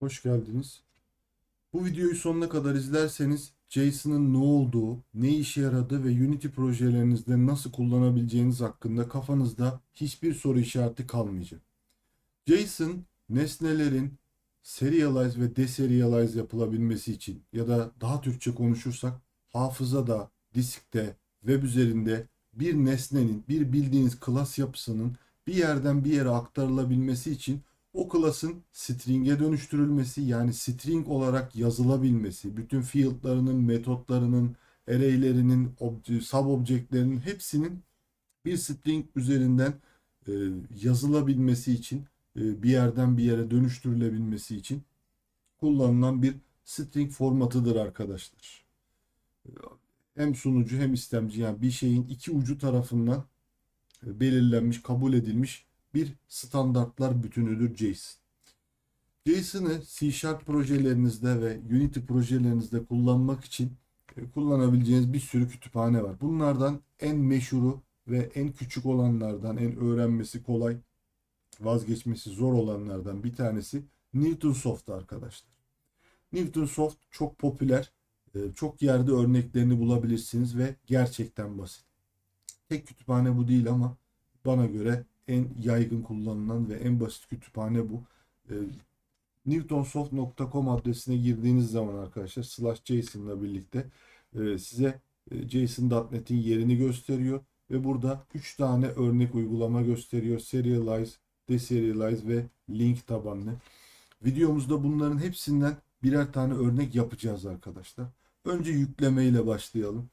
Hoş geldiniz. Bu videoyu sonuna kadar izlerseniz JSON'ın ne olduğu, ne işe yaradığı ve Unity projelerinizde nasıl kullanabileceğiniz hakkında kafanızda hiçbir soru işareti kalmayacak. JSON nesnelerin serialize ve deserialize yapılabilmesi için ya da daha Türkçe konuşursak hafızada, diskte, web üzerinde bir nesnenin, bir bildiğiniz klas yapısının bir yerden bir yere aktarılabilmesi için o klasın string'e dönüştürülmesi yani string olarak yazılabilmesi, bütün field'larının, metotlarının, array'lerinin, obje, sub-object'lerinin hepsinin bir string üzerinden e, yazılabilmesi için, e, bir yerden bir yere dönüştürülebilmesi için kullanılan bir string formatıdır arkadaşlar. Hem sunucu hem istemci yani bir şeyin iki ucu tarafından e, belirlenmiş, kabul edilmiş bir standartlar bütünüdür JSON. JSON'ı C Sharp projelerinizde ve Unity projelerinizde kullanmak için e, kullanabileceğiniz bir sürü kütüphane var. Bunlardan en meşhuru ve en küçük olanlardan, en öğrenmesi kolay, vazgeçmesi zor olanlardan bir tanesi Newton Soft arkadaşlar. Newton Soft çok popüler, e, çok yerde örneklerini bulabilirsiniz ve gerçekten basit. Tek kütüphane bu değil ama bana göre en yaygın kullanılan ve en basit kütüphane bu. E, newtonsoft.com adresine girdiğiniz zaman arkadaşlar slash JSON ile birlikte e, size e, JSON.NET'in yerini gösteriyor ve burada 3 tane örnek uygulama gösteriyor. Serialize, Deserialize ve Link tabanlı. Videomuzda bunların hepsinden birer tane örnek yapacağız arkadaşlar. Önce yükleme ile başlayalım.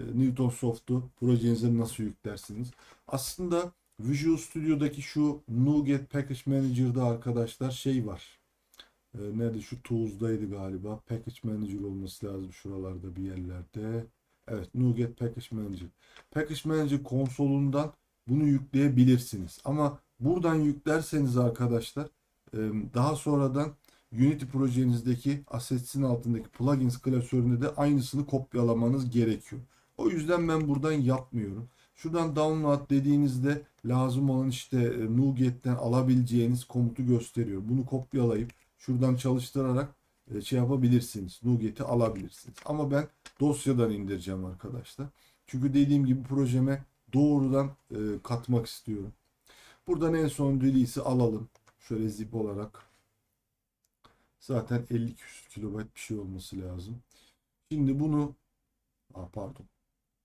E, Newton Soft'u projenize nasıl yüklersiniz? Aslında Visual Studio'daki şu NuGet Package Manager'da arkadaşlar şey var. E, nerede? Şu Tools'daydı galiba. Package Manager olması lazım şuralarda bir yerlerde. Evet, NuGet Package Manager. Package Manager konsolundan bunu yükleyebilirsiniz. Ama buradan yüklerseniz arkadaşlar e, daha sonradan Unity projenizdeki Assets'in altındaki plugins klasöründe de aynısını kopyalamanız gerekiyor. O yüzden ben buradan yapmıyorum. Şuradan download dediğinizde lazım olan işte e, NuGet'ten alabileceğiniz komutu gösteriyor. Bunu kopyalayıp şuradan çalıştırarak e, şey yapabilirsiniz. NuGet'i alabilirsiniz. Ama ben dosyadan indireceğim arkadaşlar. Çünkü dediğim gibi projeme doğrudan e, katmak istiyorum. Buradan en son release'i alalım. Şöyle zip olarak. Zaten 50 küsur kilobayt bir şey olması lazım. Şimdi bunu Aa, pardon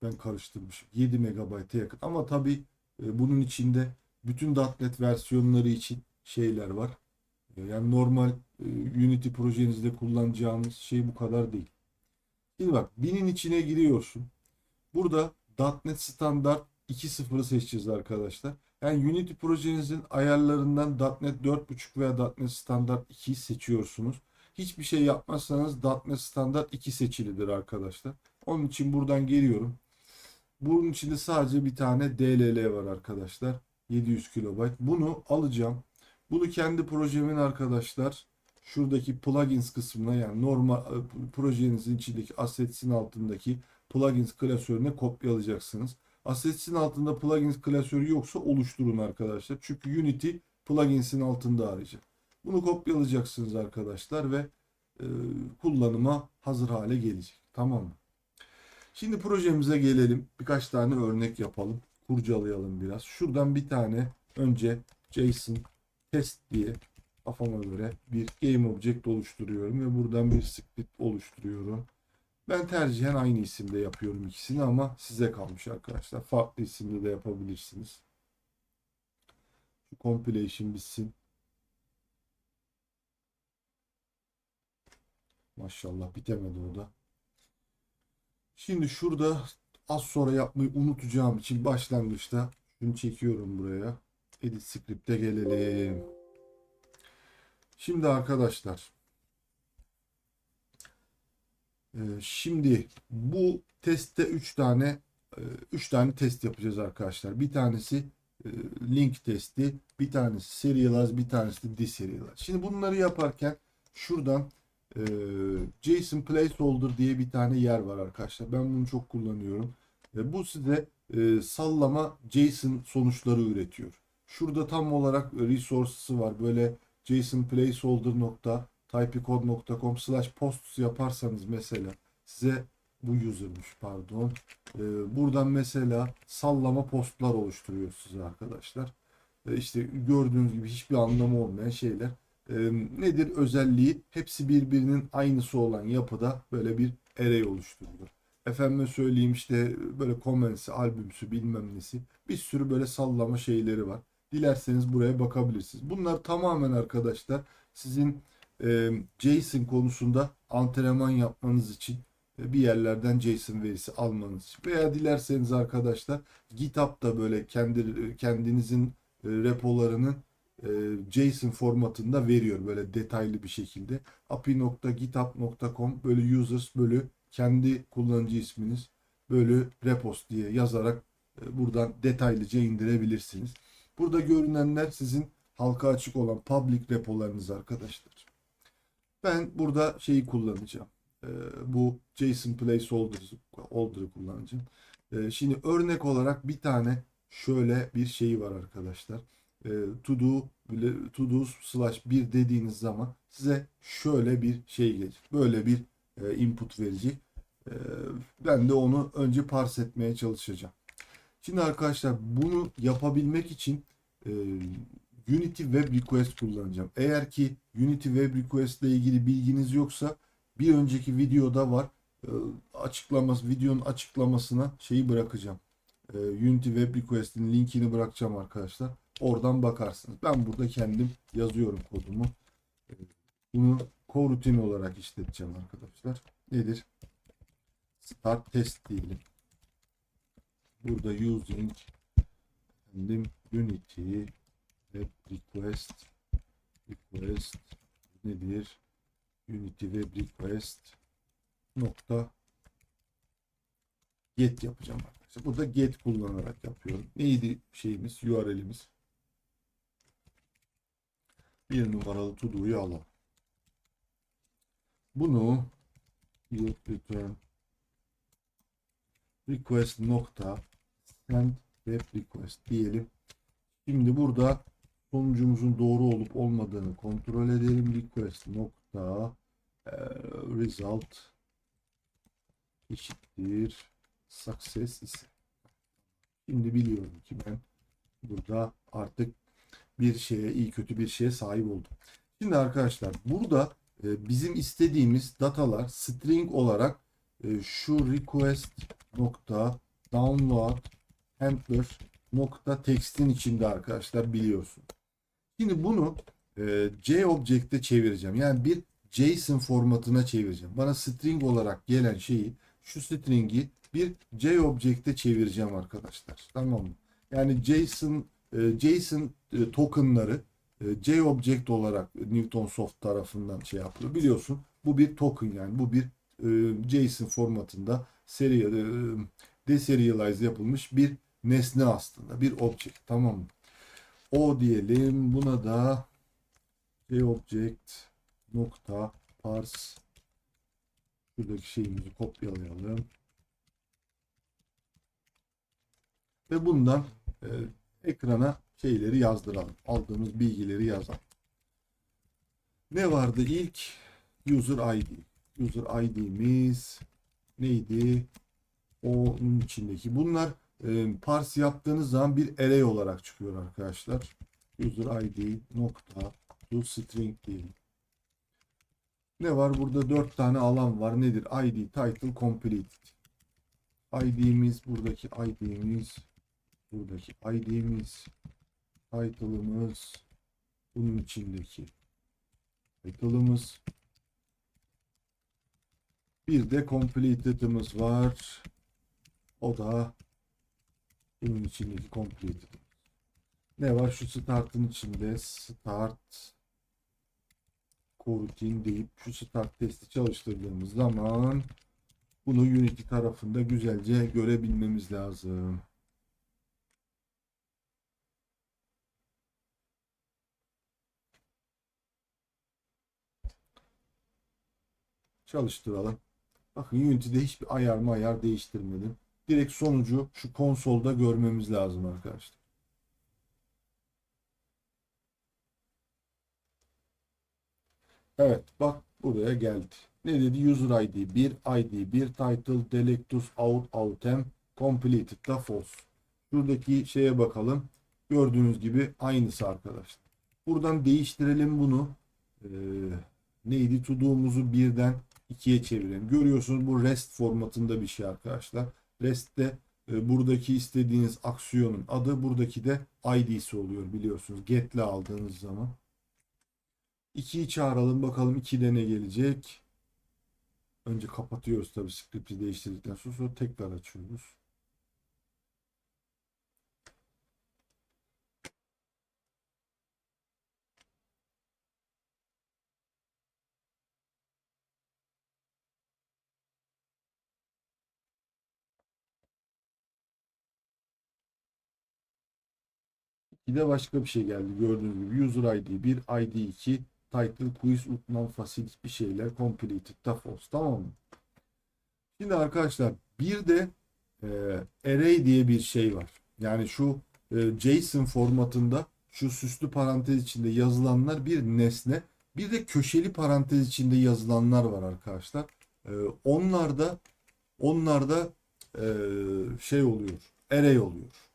ben karıştırmışım. 7 megabayta yakın. Ama tabii e, bunun içinde bütün .NET versiyonları için şeyler var. E, yani normal e, Unity projenizde kullanacağınız şey bu kadar değil. Şimdi bak binin içine giriyorsun. Burada .NET Standart 2.0'ı seçeceğiz arkadaşlar. Yani Unity projenizin ayarlarından .NET 4.5 veya .NET Standart 2'yi seçiyorsunuz. Hiçbir şey yapmazsanız .NET Standart 2 seçilidir arkadaşlar. Onun için buradan geliyorum. Bunun içinde sadece bir tane DLL var arkadaşlar. 700 kilobayt. Bunu alacağım. Bunu kendi projemin arkadaşlar şuradaki plugins kısmına yani normal e, projenizin içindeki assets'in altındaki plugins klasörüne kopyalayacaksınız. Assets'in altında plugins klasörü yoksa oluşturun arkadaşlar. Çünkü Unity plugins'in altında arayacak. Bunu kopyalayacaksınız arkadaşlar ve e, kullanıma hazır hale gelecek. Tamam mı? Şimdi projemize gelelim. Birkaç tane örnek yapalım. Kurcalayalım biraz. Şuradan bir tane önce JSON test diye kafama göre bir game object oluşturuyorum ve buradan bir script oluşturuyorum. Ben tercihen aynı isimde yapıyorum ikisini ama size kalmış arkadaşlar. Farklı isimde de yapabilirsiniz. Şu compilation bitsin. Maşallah bitemedi o da. Şimdi şurada az sonra yapmayı unutacağım için başlangıçta şunu çekiyorum buraya. Edit script'e gelelim. Şimdi arkadaşlar e, şimdi bu testte 3 tane 3 tane test yapacağız arkadaşlar. Bir tanesi e, link testi, bir tanesi serialize, bir tanesi de deserialize. Şimdi bunları yaparken şuradan e, JSON placeholder diye bir tane yer var arkadaşlar. Ben bunu çok kullanıyorum. E, bu size e, sallama JSON sonuçları üretiyor. Şurada tam olarak resource'ı var. Böyle JSON placeholder nokta typicode.com slash posts yaparsanız mesela size bu user'mış pardon. Ee, buradan mesela sallama postlar oluşturuyor size arkadaşlar. Ee, işte gördüğünüz gibi hiçbir anlamı olmayan şeyler. Ee, nedir özelliği? Hepsi birbirinin aynısı olan yapıda böyle bir array oluşturuyor. Efendime söyleyeyim işte böyle comments'i, albümsü bilmem nesi bir sürü böyle sallama şeyleri var. Dilerseniz buraya bakabilirsiniz. Bunlar tamamen arkadaşlar sizin e, JSON konusunda antrenman yapmanız için e, bir yerlerden JSON verisi almanız için. Veya dilerseniz arkadaşlar GitHub'da böyle kendi kendinizin e, repolarının e, JSON formatında veriyor böyle detaylı bir şekilde. api.github.com böyle users bölü kendi kullanıcı isminiz bölü repos diye yazarak e, buradan detaylıca indirebilirsiniz. Burada görünenler sizin halka açık olan public repolarınız arkadaşlar. Ben burada şeyi kullanacağım. E, bu JSON placeholder'ı kullanacağım. E, şimdi örnek olarak bir tane şöyle bir şey var arkadaşlar. E, to do to do slash 1 dediğiniz zaman size şöyle bir şey gelecek. Böyle bir e, input verecek. E, ben de onu önce parse etmeye çalışacağım. Şimdi arkadaşlar bunu yapabilmek için e, Unity Web Request kullanacağım. Eğer ki Unity Web Request ile ilgili bilginiz yoksa bir önceki videoda var. E, açıklaması, videonun açıklamasına şeyi bırakacağım. E, Unity Web Request'in linkini bırakacağım arkadaşlar. Oradan bakarsınız. Ben burada kendim yazıyorum kodumu. E, bunu coroutine olarak işleteceğim arkadaşlar. Nedir? Start test diyelim. Burada using efendim Unity web request request nedir? Unity web request nokta get yapacağım arkadaşlar. Burada get kullanarak yapıyorum. Neydi şeyimiz? URL'imiz. Bir numaralı to do'yu alalım. Bunu yield return request nokta send web request diyelim. Şimdi burada sonucumuzun doğru olup olmadığını kontrol edelim. Request nokta e, result eşittir success ise. Şimdi biliyorum ki ben burada artık bir şeye iyi kötü bir şeye sahip oldum. Şimdi arkadaşlar burada e, bizim istediğimiz datalar string olarak e, şu request nokta download handler nokta text'in içinde arkadaşlar biliyorsun. Şimdi bunu e, JObject'e çevireceğim. Yani bir JSON formatına çevireceğim. Bana string olarak gelen şeyi şu string'i bir JObject'e çevireceğim arkadaşlar. Tamam mı? Yani JSON JSON e, tokenları e, JObject olarak Newtonsoft tarafından şey yapılıyor. Biliyorsun bu bir token yani bu bir e, JSON formatında seri e, deserialize yapılmış bir nesne aslında. Bir object. Tamam mı? O diyelim. Buna da object nokta parse şuradaki şeyimizi kopyalayalım. Ve bundan e, ekrana şeyleri yazdıralım. Aldığımız bilgileri yazalım. Ne vardı ilk? User ID. User ID'miz neydi? Onun içindeki. Bunlar e, parse yaptığınız zaman bir array olarak çıkıyor arkadaşlar. User ID nokta to string diyelim. Ne var? Burada dört tane alan var. Nedir? ID, title, completed. ID'miz, buradaki ID'miz, buradaki ID'miz, title'ımız, bunun içindeki title'ımız. Bir de completed'ımız var. O da bunun içindeki completed. Ne var? Şu start'ın içinde start coroutine deyip şu start testi çalıştırdığımız zaman bunu Unity tarafında güzelce görebilmemiz lazım. Çalıştıralım. Bakın Unity'de hiçbir ayar mı ayar değiştirmedim. Direkt sonucu şu konsolda görmemiz lazım arkadaşlar. Evet bak buraya geldi. Ne dedi? User ID 1, ID 1, title, delectus, out, outem, completed da false. Şuradaki şeye bakalım. Gördüğünüz gibi aynısı arkadaşlar. Buradan değiştirelim bunu. Ee, neydi? To do'muzu birden ikiye çevirelim. Görüyorsunuz bu rest formatında bir şey arkadaşlar. Rest'te e, buradaki istediğiniz aksiyonun adı buradaki de ID'si oluyor biliyorsunuz. Get'le aldığınız zaman. 2'yi çağıralım bakalım 2'de ne gelecek. Önce kapatıyoruz tabii script'i değiştirdikten sonra, sonra tekrar açıyoruz. Bir de başka bir şey geldi. Gördüğünüz gibi user ID 1, ID 2, title, quiz, utman, facility bir şeyler, completed da. Tamam mı? Şimdi arkadaşlar bir de e, array diye bir şey var. Yani şu e, JSON formatında şu süslü parantez içinde yazılanlar bir nesne. Bir de köşeli parantez içinde yazılanlar var arkadaşlar. E, onlar da onlar da e, şey oluyor. Array oluyor.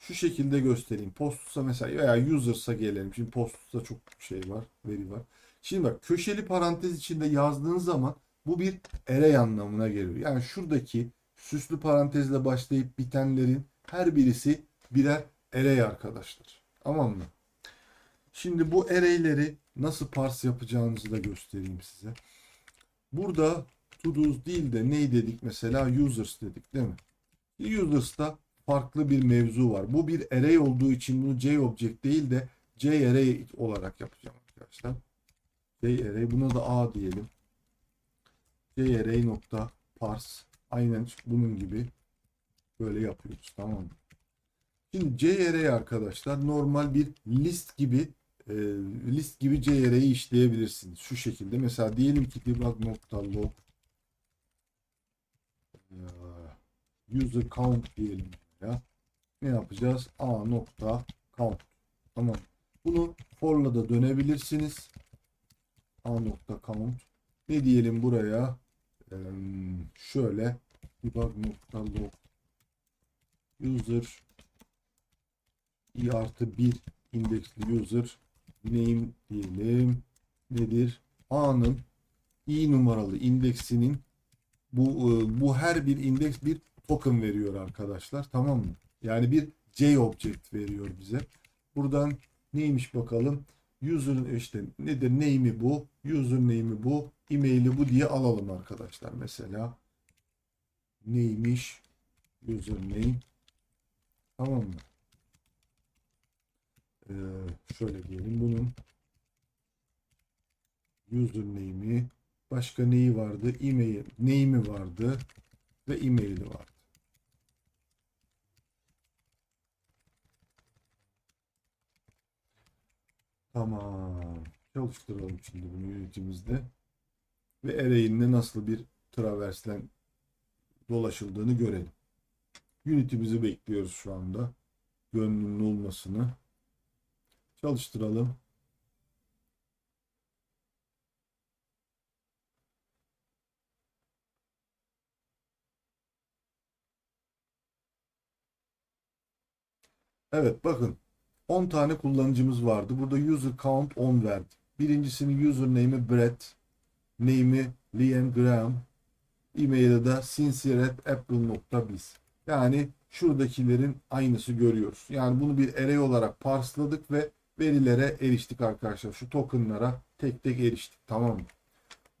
Şu şekilde göstereyim. Postus'a mesela veya users'a gelelim. Şimdi postus'ta çok şey var, veri var. Şimdi bak köşeli parantez içinde yazdığın zaman bu bir array anlamına geliyor. Yani şuradaki süslü parantezle başlayıp bitenlerin her birisi birer array arkadaşlar. Tamam mı? Şimdi bu array'leri nasıl parse yapacağınızı da göstereyim size. Burada to do's değil de ne dedik mesela users dedik değil mi? Users'ta farklı bir mevzu var. Bu bir array olduğu için bunu JObject değil de JArray olarak yapacağım arkadaşlar. JArray buna da A diyelim. JArray nokta parse aynen bunun gibi böyle yapıyoruz tamam mı? Şimdi JArray arkadaşlar normal bir list gibi e, list gibi JArray'i işleyebilirsiniz. Şu şekilde mesela diyelim ki debug nokta log e, user count diyelim ya. Ne yapacağız? A nokta count. Tamam. Bunu for'la da dönebilirsiniz. A nokta count. Ne diyelim buraya? Ee, şöyle debug nokta log user i artı 1 indeksli user name diyelim. Nedir? A'nın i numaralı indeksinin bu e, bu her bir indeks bir token veriyor arkadaşlar. Tamam mı? Yani bir JObject veriyor bize. Buradan neymiş bakalım. User işte nedir name'i bu, username'i bu, email'i bu diye alalım arkadaşlar. Mesela neymiş username tamam mı? Ee, şöyle diyelim bunun username'i başka neyi vardı? Email name'i vardı ve email'i vardı. Tamam. Çalıştıralım şimdi bunu Unity'mizde. Ve array'inde nasıl bir traversten dolaşıldığını görelim. Unity'mizi bekliyoruz şu anda. Gönlünün olmasını. Çalıştıralım. Evet bakın 10 tane kullanıcımız vardı. Burada user count 10 verdi. Birincisinin username'i Brett, name'i Liam Graham, e-mail'i de sincere@apple.biz. Yani şuradakilerin aynısı görüyoruz. Yani bunu bir array olarak parsladık ve verilere eriştik arkadaşlar. Şu tokenlara tek tek eriştik. Tamam mı?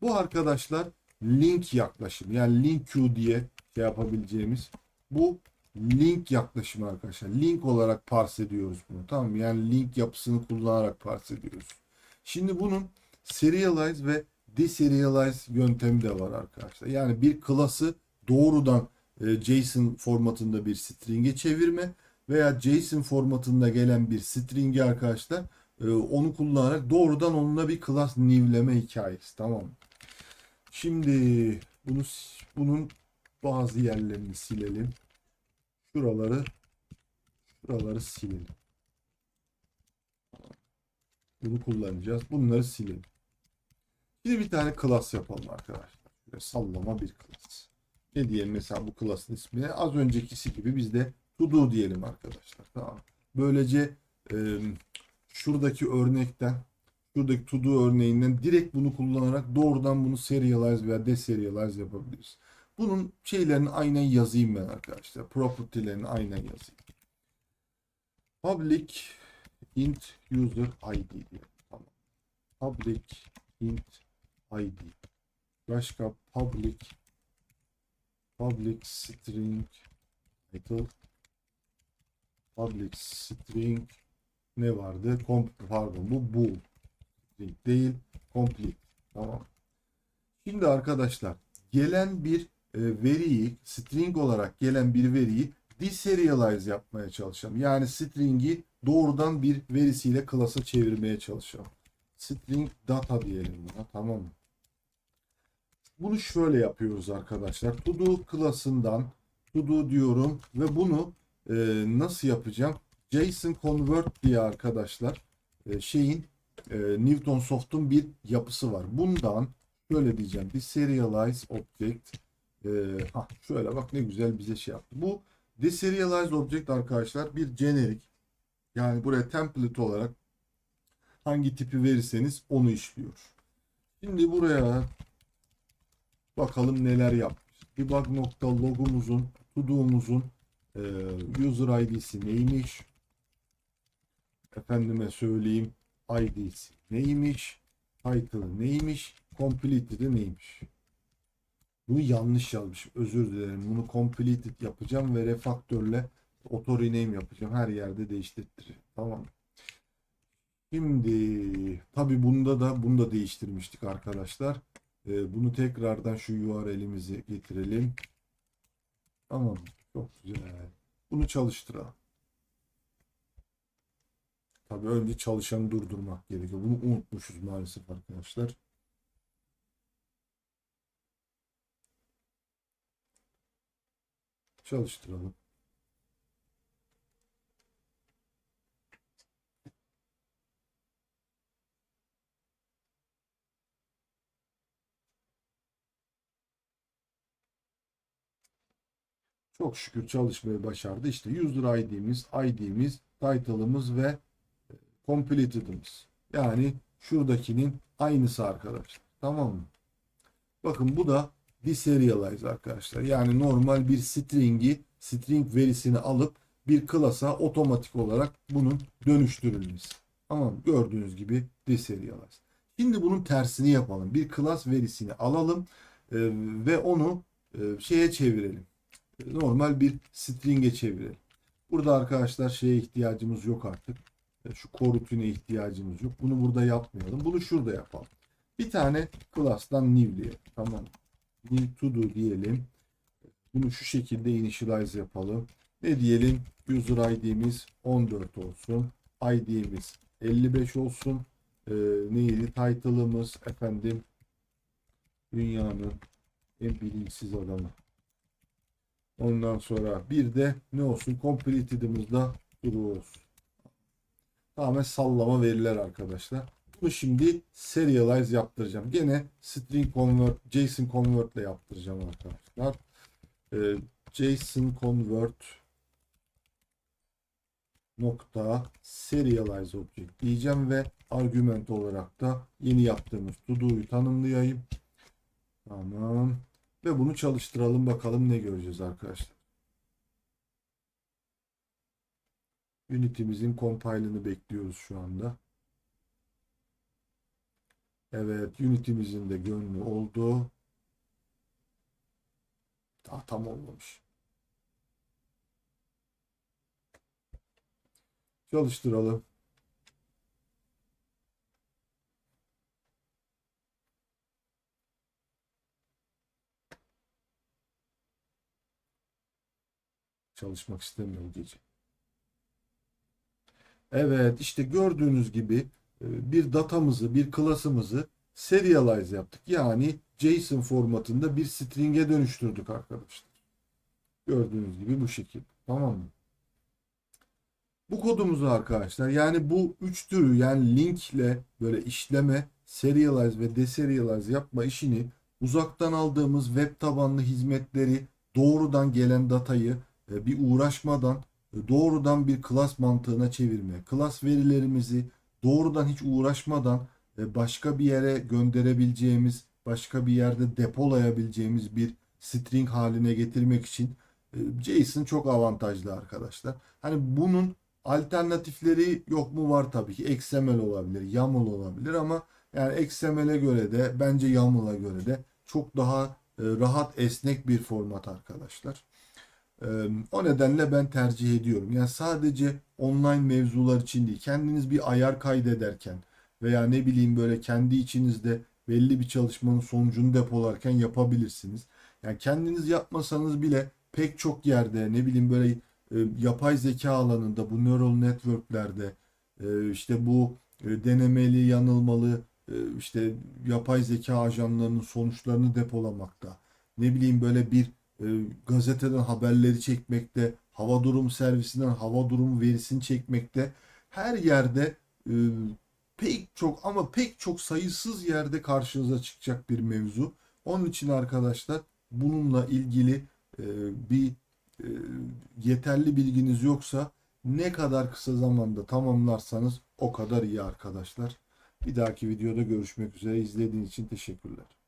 Bu arkadaşlar link yaklaşım. Yani link queue diye şey yapabileceğimiz bu link yaklaşımı arkadaşlar. Link olarak parse ediyoruz bunu. Tamam mı? Yani link yapısını kullanarak parse ediyoruz. Şimdi bunun serialize ve deserialize yöntemi de var arkadaşlar. Yani bir klası doğrudan e, JSON formatında bir string'e çevirme veya JSON formatında gelen bir string'i arkadaşlar e, onu kullanarak doğrudan onunla bir class newleme hikayesi. Tamam mı? Şimdi bunu bunun bazı yerlerini silelim. Şuraları şuraları silelim. Bunu kullanacağız. Bunları silelim. Şimdi bir tane class yapalım arkadaşlar. Şöyle sallama bir class. Ne diyelim mesela bu class'ın ismine? Az öncekisi gibi biz de to do diyelim arkadaşlar. Tamam. Böylece e, şuradaki örnekten şuradaki to do örneğinden direkt bunu kullanarak doğrudan bunu serialize veya deserialize yapabiliriz. Bunun şeylerini aynen yazayım ben arkadaşlar. Property'lerini aynen yazayım. Public int user id diye. Tamam. Public int id. Başka public public string title public string ne vardı? Kom pardon bu string değil complete. Tamam. Şimdi arkadaşlar gelen bir veriyi string olarak gelen bir veriyi deserialize yapmaya çalışalım. Yani string'i doğrudan bir verisiyle class'a çevirmeye çalışalım. String data diyelim buna tamam mı? Bunu şöyle yapıyoruz arkadaşlar. To do class'ından to do diyorum ve bunu e, nasıl yapacağım? JSON convert diye arkadaşlar e, şeyin e, Newton Soft'un bir yapısı var. Bundan şöyle diyeceğim. Bir serialize object e, hah, şöyle bak ne güzel bize şey yaptı. Bu deserialize object arkadaşlar bir generic yani buraya template olarak hangi tipi verirseniz onu işliyor. Şimdi buraya bakalım neler yapmış. Debug nokta logumuzun todo'muzun e, user id'si neymiş? Efendime söyleyeyim id'si neymiş? Title'ı neymiş? Completed'i neymiş? Bunu yanlış yazmışım. Özür dilerim. Bunu completed yapacağım ve refaktörle auto rename yapacağım. Her yerde değiştireceğim. Tamam. Şimdi tabi bunda da bunu da değiştirmiştik arkadaşlar. Ee, bunu tekrardan şu URL'imizi getirelim. Tamam. Çok güzel. Bunu çalıştıralım. Tabii önce çalışanı durdurmak gerekiyor. Bunu unutmuşuz maalesef arkadaşlar. Çalıştıralım. Çok şükür çalışmayı başardı. İşte user ID'miz, ID'miz, title'ımız ve e, completed'ımız. Yani şuradakinin aynısı arkadaşlar. Tamam mı? Bakın bu da deserialize arkadaşlar. Yani normal bir string'i, string verisini alıp bir class'a otomatik olarak bunun dönüştürülmesi. Tamam? Gördüğünüz gibi deserialize. Şimdi bunun tersini yapalım. Bir class verisini alalım e, ve onu e, şeye çevirelim normal bir string'e çevirelim. Burada arkadaşlar şeye ihtiyacımız yok artık. E, Şu korutine ihtiyacımız yok. Bunu burada yapmayalım. Bunu şurada yapalım. Bir tane class'tan new diyelim. Tamam. New to do diyelim. Bunu şu şekilde initialize yapalım. Ne diyelim? User ID'miz 14 olsun. ID'miz 55 olsun. Ee, neydi? Title'ımız efendim dünyanın en bilinçsiz adamı. Ondan sonra bir de ne olsun? Completed'ımızda true olsun. Tamamen sallama veriler arkadaşlar. Bunu şimdi serialize yaptıracağım. Gene string convert, JSON convert ile yaptıracağım arkadaşlar. Ee, JSON convert nokta serialize object diyeceğim ve argüment olarak da yeni yaptığımız to do'yu tanımlayayım. Tamam. Ve bunu çalıştıralım bakalım ne göreceğiz arkadaşlar. Unity'mizin compile'ını bekliyoruz şu anda. Evet, Unity'mizin de gönlü oldu. Daha tam olmamış. Çalıştıralım. Çalışmak istemiyor gece. Evet işte gördüğünüz gibi bir datamızı, bir class'ımızı serialize yaptık. Yani JSON formatında bir string'e dönüştürdük arkadaşlar. Gördüğünüz gibi bu şekilde. Tamam mı? Bu kodumuzu arkadaşlar yani bu üç türü yani linkle böyle işleme, serialize ve deserialize yapma işini uzaktan aldığımız web tabanlı hizmetleri doğrudan gelen datayı e, bir uğraşmadan e, doğrudan bir class mantığına çevirme. Class verilerimizi doğrudan hiç uğraşmadan e, başka bir yere gönderebileceğimiz, başka bir yerde depolayabileceğimiz bir string haline getirmek için e, JSON çok avantajlı arkadaşlar. Hani bunun alternatifleri yok mu var tabii ki. XML olabilir, YAML olabilir ama yani XML'e göre de bence YAML'a göre de çok daha e, rahat esnek bir format arkadaşlar. O nedenle ben tercih ediyorum. Yani sadece online mevzular için değil. Kendiniz bir ayar kaydederken veya ne bileyim böyle kendi içinizde belli bir çalışmanın sonucunu depolarken yapabilirsiniz. Yani kendiniz yapmasanız bile pek çok yerde ne bileyim böyle yapay zeka alanında bu neural networklerde işte bu denemeli yanılmalı işte yapay zeka ajanlarının sonuçlarını depolamakta. Ne bileyim böyle bir e, gazeteden haberleri çekmekte, hava durum servisinden hava durumu verisini çekmekte. Her yerde e, pek çok ama pek çok sayısız yerde karşınıza çıkacak bir mevzu. Onun için arkadaşlar bununla ilgili e, bir e, yeterli bilginiz yoksa ne kadar kısa zamanda tamamlarsanız o kadar iyi arkadaşlar. Bir dahaki videoda görüşmek üzere. İzlediğiniz için teşekkürler.